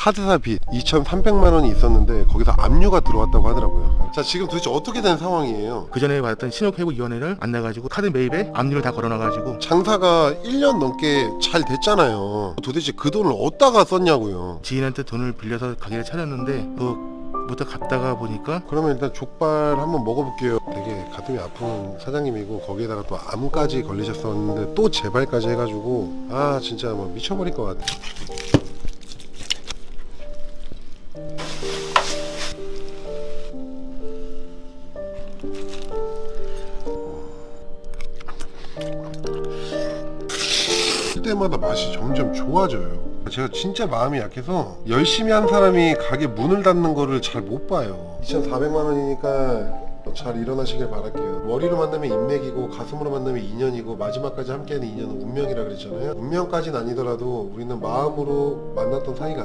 카드사 빚 2,300만 원이 있었는데 거기서 압류가 들어왔다고 하더라고요. 자 지금 도대체 어떻게 된 상황이에요? 그 전에 받았던 신용회복위원회를 안 내가지고 카드 매입에 압류를 다 걸어놔가지고 장사가 1년 넘게 잘 됐잖아요. 도대체 그 돈을 어디다가 썼냐고요. 지인한테 돈을 빌려서 가게를 차렸는데 그 부터 갔다가 보니까 그러면 일단 족발 한번 먹어볼게요. 되게 가슴이 아픈 사장님이고 거기에다가 또 암까지 걸리셨었는데 또 재발까지 해가지고 아 진짜 뭐 미쳐버릴 것 같아. 쓸 때마다 맛이 점점 좋아져요. 제가 진짜 마음이 약해서 열심히 한 사람이 가게 문을 닫는 거를 잘 못 봐요. 2,400만 원이니까 잘 일어나시길 바랄게요. 머리로 만나면 인맥이고 가슴으로 만나면 인연이고 마지막까지 함께하는 인연은 운명이라 그랬잖아요. 운명까지는 아니더라도 우리는 마음으로 만났던 사이가